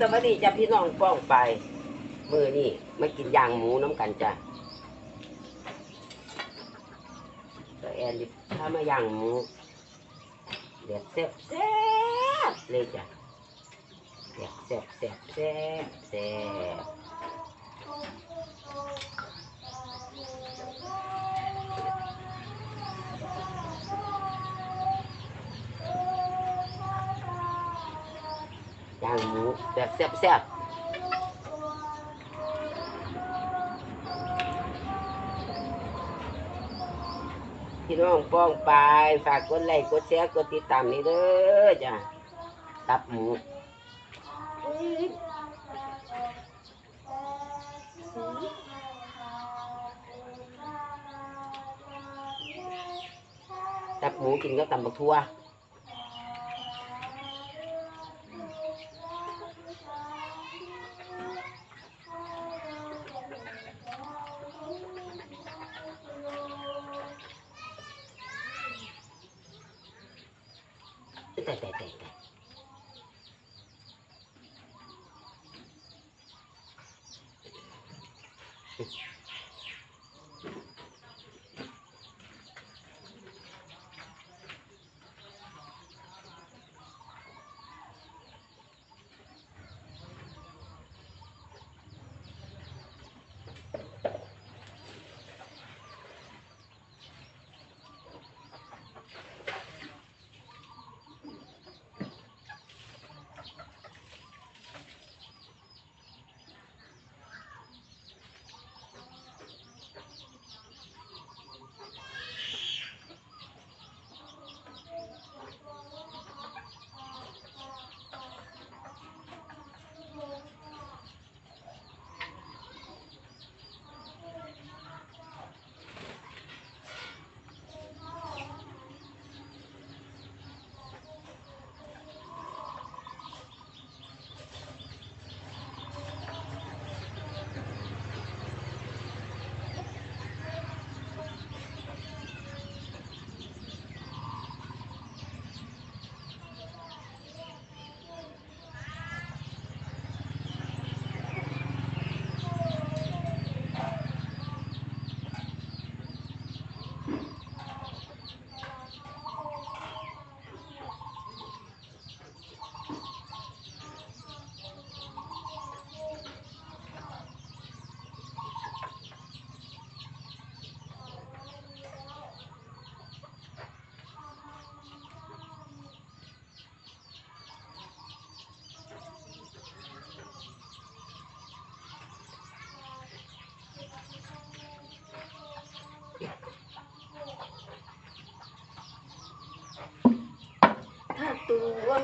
สวัสดีจ้ะพี่น้องป้องไป มือนี่ไม่กินย่างหมูน้ำกันจ้ะตัวแอนดิถ้ามาย่างหมูเด็ดแซ่บแซ่บเลยจ้ะเด็ดแซ่บแซ่บแซ่บแซ่บ งหมูแบบแซ่บแซ่บพี่น้องป้องไป ฝากกดไลค์กดแชร์กดติดตามนี่เด้อจ้ะตับหมูตับหมูกินก็ตำบักทั่ว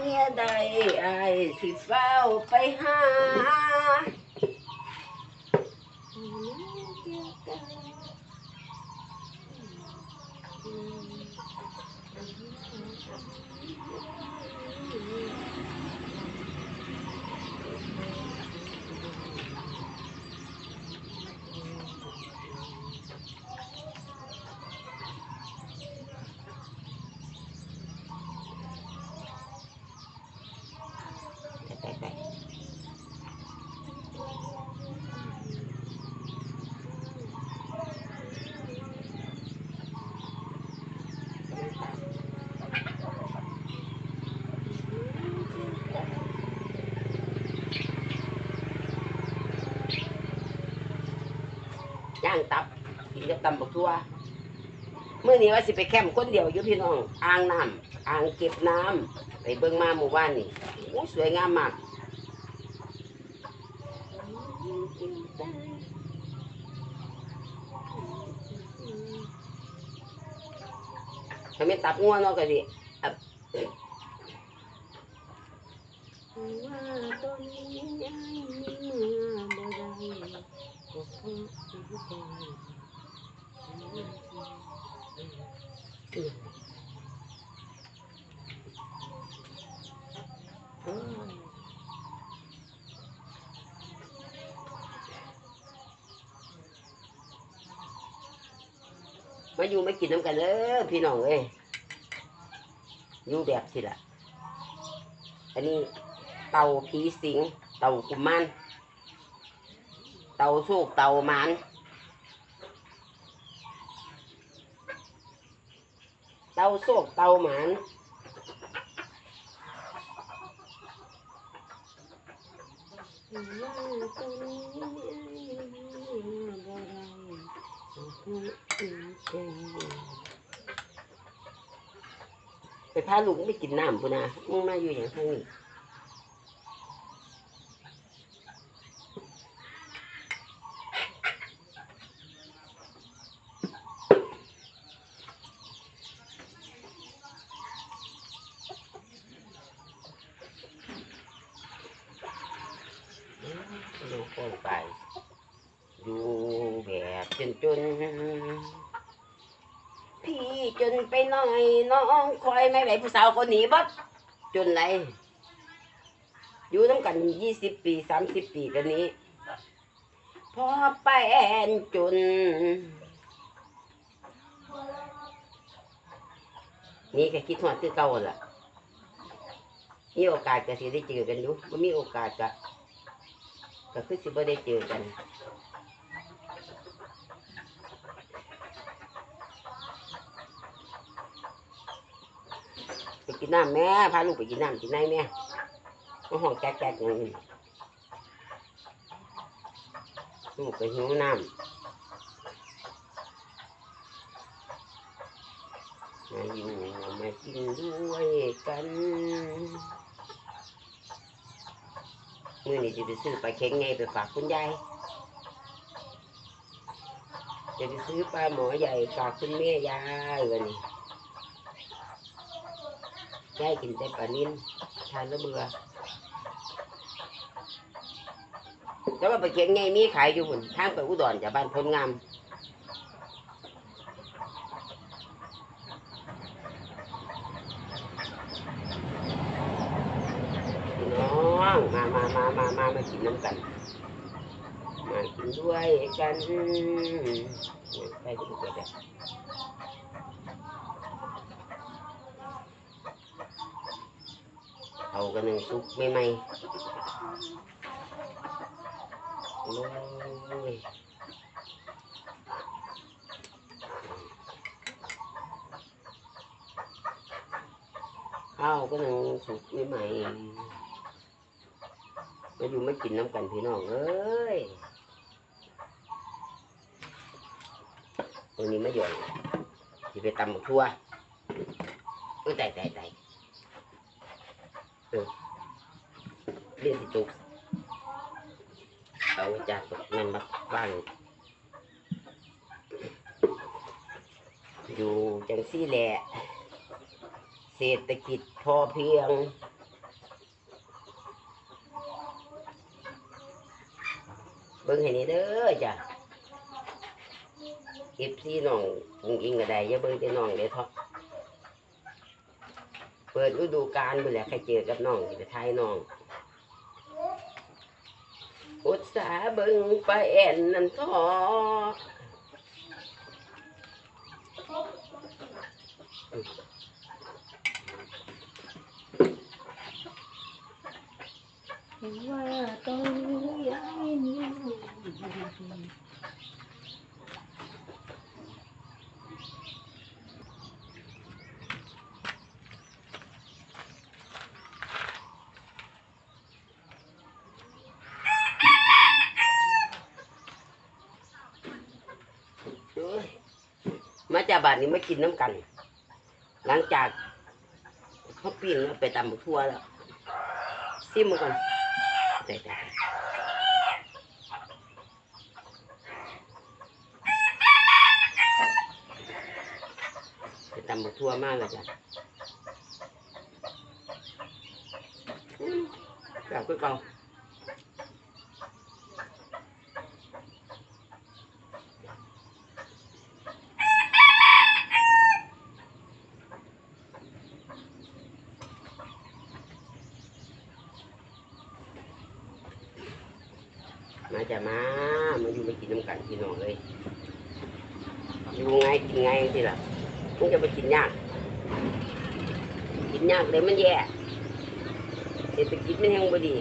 เมียใดไอ้สิเฝ้าไปหา ไปไป ย่างตับกินกับตำบักทั่วเมื่อนี้ว่าสิไปแคมป์คนเดียวอยู่พี่น้องอ่างน้ำอ่างเก็บน้ำไปเบิ่งมาหมู่บ้านนี่โอ้สวยงามมากถ้าไมตับง่วเนาะก็ดิว่าตอนนี้ยังเมื่อบ่ได้ ไมาอยู่มากินน้ำกันเด้อพี่น้องเอ้ยอยู่แบบสิละอันนี้เต่าผีสิงเต่ากุมาร ตาโชคเตาหมานเตาโชคเตาหมานไปพาลุงไปกินน้ำพุ่นนะมึงมาอยู่อย่างทางนี้ ดูโค้งไป ดูแบบจนจน พี่จนไปหน่อยน้องคอยไม่ไหวผู้สาวคนนี้บัดจนไรอยู่ตั้งกันยี่สิบปีสามสิบปีกันนี้พอไปแอนจน นี่ก็คิดหอดคือเก่าล่ะมีโอกาสก็สิได้เจอกันอยู่บ่มีโอกาสก็ก็คือสิบ่ได้เจอกัน ไปกินน้ำแม่พาลูกไปกินน้ำกินไหนแม่มาห้องแก๊กแก๊กอย่างนี้ลูกก็หิวน้ำมาอยู่มากินด้วยกันมื่อนี้จะไปซื้อปลาเค็งไงไปฝากคุณยายจะไปซื้อปลาหมอใหญ่ฝากคุณแม่ยายวันนี้ ยายกินแต่ปลานิ่นทานแล้วเบื่อแต่ว่าปลาเค็งไงมีขายอยู่หุ่นทางไปอุดรจากบ้านพลงามน้องมามามามามามากินน้ำกันมากินด้วยกันไปดูกันเลย เอากันหนึ่งซุปไม่ไหมโอ้ยข้าวก็หนึ่งสุกไม่ไหมมาอยู่ไม่กินน้ำกันพี่น้องเอ้ยตัวนี้ไม่หย่อนที่ไปตำหมกทั่วเออแต่แต่แต่ เรียนสิจุกเอาจากตกนั่นมาบ้างอยู่จังซี่แหละ เศรษฐกิจพอเพียงเบิ่งให้นี่เด้อจ้ะเก็บซี่น้องอิงอิงก็ได้อย่าเบิ่งแต่น้องเด้อท็อป ปิดฤดูกาลไปแหละใครเจอกับน้องสิไทายน้องอุตสาห์เบิ่งไปแอนนั่นท้อว่าต้องย้ายนี้ เอ้ยมา จาบานนี้ไมากินน้ำกัน หลังจากเขาปิ้งแล้วไปตำบักทั่วแล้วซิมมาก่อนแต่แต่ไปตำบักทั่วมากเลยจ้ะแบบก็เก่าจะมา มาอยู่มากิ น้ำกันพี่น้องเลยอยู่ไงกินไงสิล่ะมึงจะไปกินยาก กินยากเลยมันแย่เศรษฐกิจมันยังบ่ดี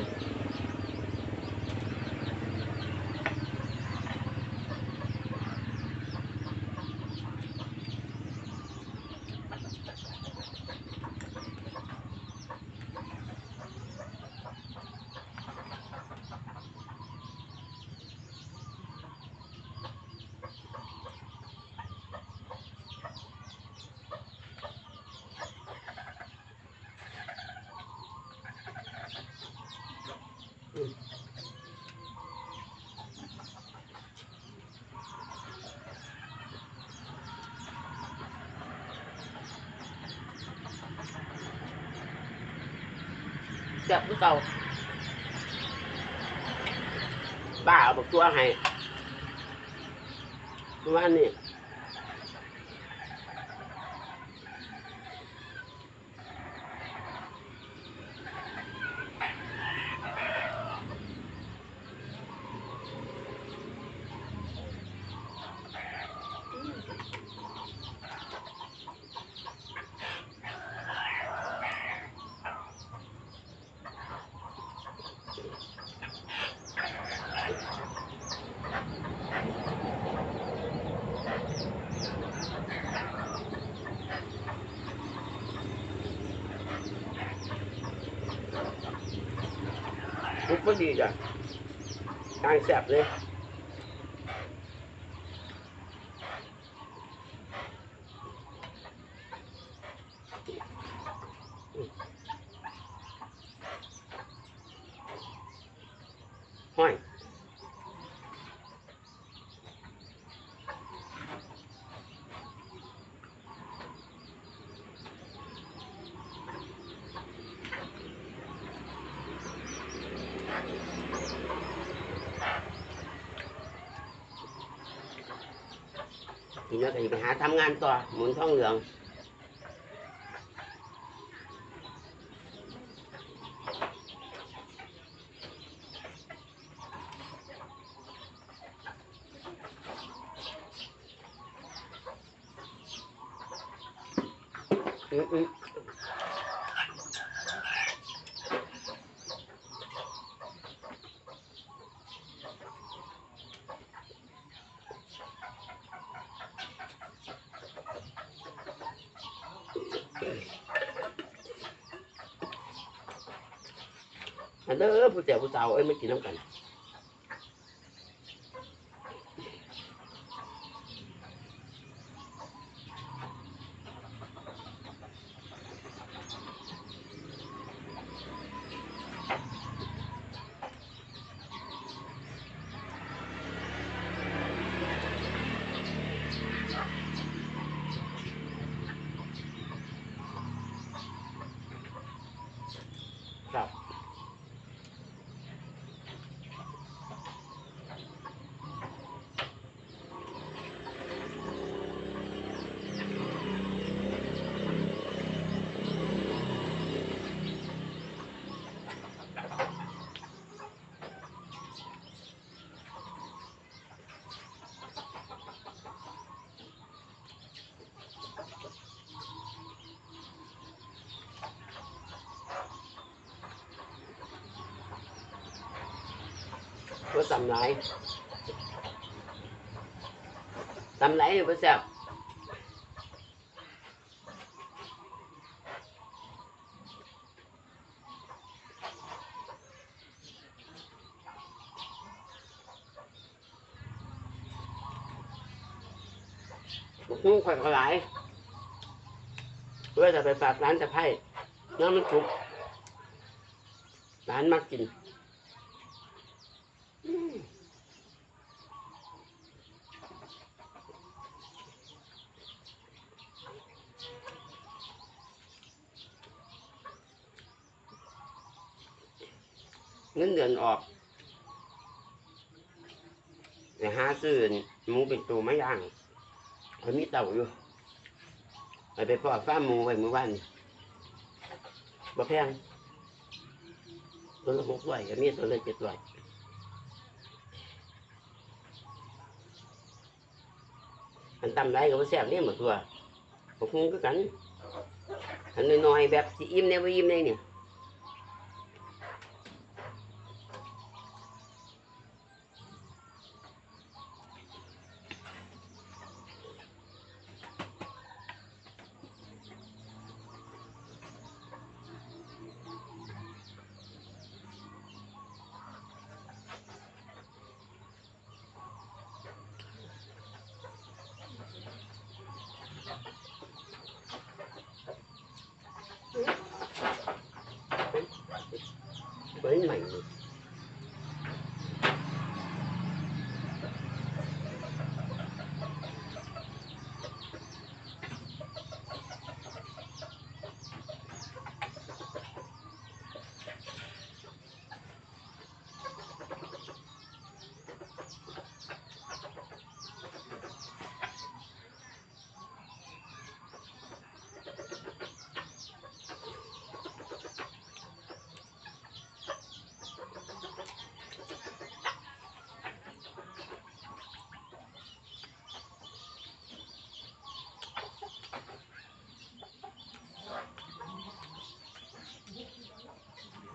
จับคือเก่าป้าเอาบักตัวให้เมื่อวานนี่ทุกคนดีจ้ะ ทา ทีนี้ก็จะไปหาทำงานต่อหมุนท่องเหลืองอืมอืม ผู้แจ๋วผู้สาวเอ้ยไม่กินน้ำกัน ครับ ก็ตำไหลตำไหลอยู่ก็แซ่บบุกหุ้งข่อยก็หลายเพื่อจะไปฝากร้านตะไคร่น้ำมันสุกร้านมากิน เงินเดือนออกเดี๋ยวหาซื้อหมูเป็นตัวไม่ย่างเขามีเต่าอยู่ไปไปพอฟ้าร์มหมูไว้เมื่อวานนี่บ่แพงตัวละหกร้อยก็มีตัวละเจ็ดร้อยอันตำไรก็บ่แซ่บเนี่ยหมดตัวผมคงคือกันอันน้อยๆแบบสิอิ่มเนี่ยบ่อิ่มเนี่ยนี่ เฮ้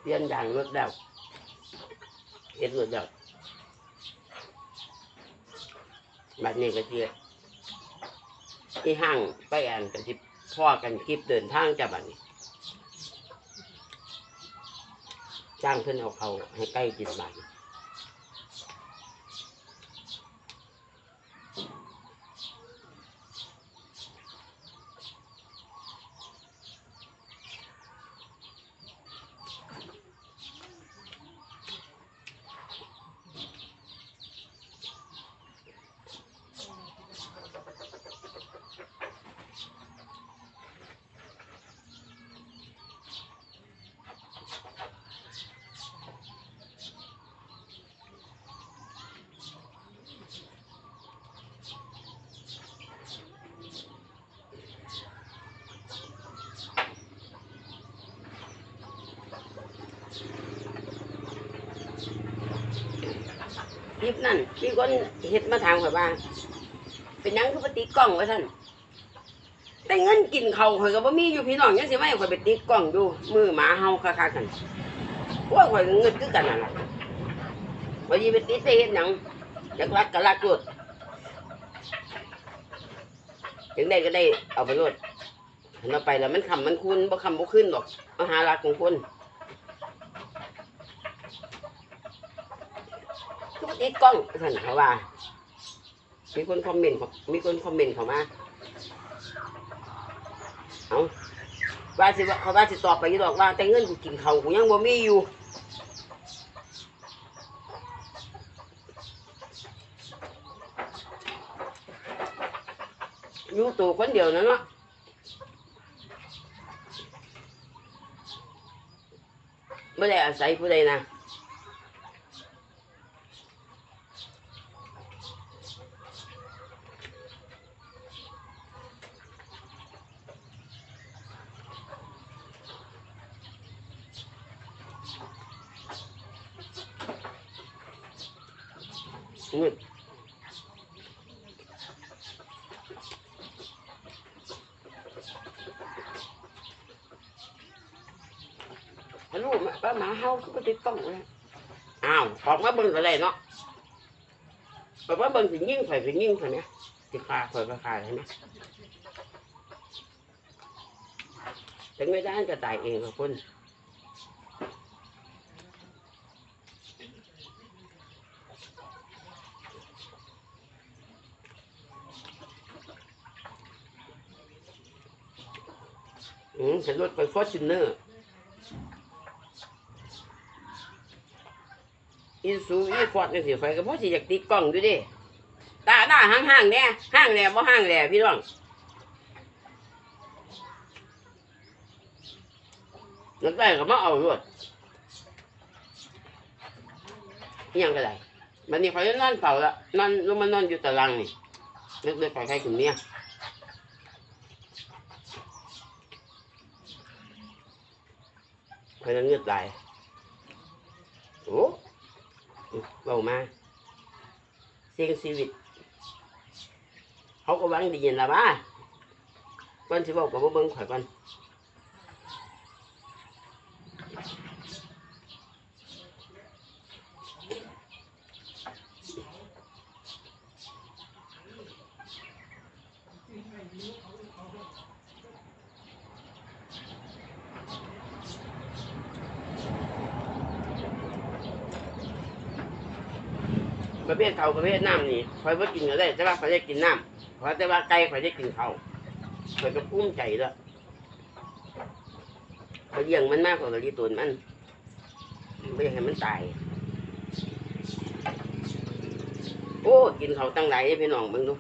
ยใหม่นี่เปลี่ยนยางรถแล้วเอ็ดรถแล้วบัดนี้ก็เจียที่ห้างไปแอนกันที่พ่อกันคลิปเดินทางจะบัดนี้ จ้างเพื่อนเอาเขาให้ใกล้จิตบาท ลิปนั่นมีคนเห็ดมาถามข่อยว่า เป็นหยังคือปติดกล้องไวะท่านแต่เงินกินเขาวข่อยก็บ่มีอยู่พี่น้องยังสิไม่ข่อยไปติดกล้องอยู่มือหมาเฮาคักๆกันว่าข่อยก็เงินคือกันนั่นล่ะข่อยสิไปติดแต่เฮ็ดหยังอยากรักก็รักโลดถึงได้ก็ได้เอาไปโลดเห็นเอาไปแล้วมันคำมันคุณบ่คำบ่ขึ้นหรอกมาหารักของคน ทุก ติดกล้องท่นเขาว่า มีคนคอมเมนต์เขามีคนคอมเมนต์เขามาเอาว่าสิว่าเขาว่าสิตอบไปยี่ดอกว่า แต่เงินกูกินเขากูยังบ่มีอยู่อยู่ตัวคนเดียวนั่นเนาะไม่ได้อาศัยผู้ใดนะ เงินฮั ลโหลมาป้าหมาเฮาคือบ่ติดต้องเลยอ้าวออกมาเบิ่งอะไรเนาะออกมาเบิ่งสิยิ่งข่สิยิ่งข่เนี่ยสิฆ่าข่อยก็ฆ่าเลยนะถึงไม่ได้ก็ตายเองกับคุณอืมเห็นรถไปฟอร์จูเนอร์ อีซูอีฟอร์ดนี่สิไฟก็เพราะสิอยากติดกล้องดูดิตาหน้าห่างๆแน่ห่างแหล่บ่ห่างแหล่พี่น้องนึกได้ก็มาเอารถอิหยังก็ได้บัดนี้เขาจะนอนเฝ้าละนอนลงมานอนอยู่ตารางนี่นึกได้ไปใครคุณเมียบใจโอ้ บอกมาเสียงชีวิตเขาก็หวังดีเย็นละบ้าก่อนสิบอกกับพวกเบิ้งข่อยก่อน ประเภทเขาประเภทน้ำนี่คอยว่ากินก็ได้แต่ว่าคอยได้กินน้ำคอยแต่ว่าไก่คอยได้กินเขาคอยก็ภูมิใจแล้วคอยเลี้ยงมันมากกว่าเราลียงตัวมันไม่อยากให้มันตาย โอ้ กินเขาตั้งไหลพี่น้องเบิ่งดู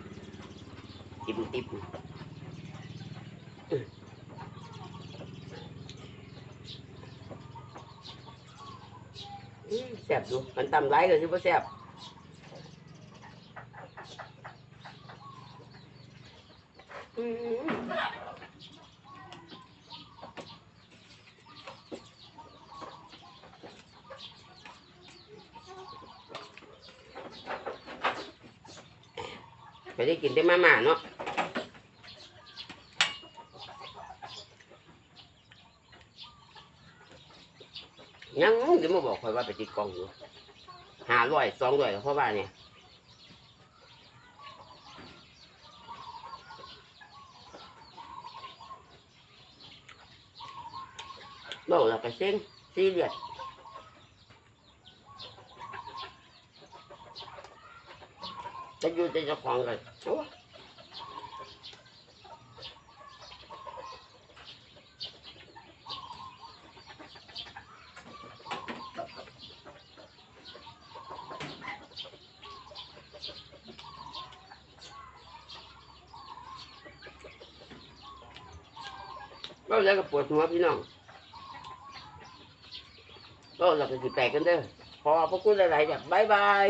ติบติบแซ่บดูมันตำไรก็สิบ่แซ่บอื้อ ไปได้กินได้มาม่าเนาะยังจะมาบอกคอยว่าไปติดกล้องอยู่หาร้อยสองร้อยเพราะว่าเนี่ย บอกแล้วก็เซ็งซีเรียสจะอยู่แต่จ้าของเลยโอ้เราแล้วก็ปวดหัวพี่น้อง เราเราก็สิแตกกันเด้อพอพวกคุณหลายๆแบบบายบาย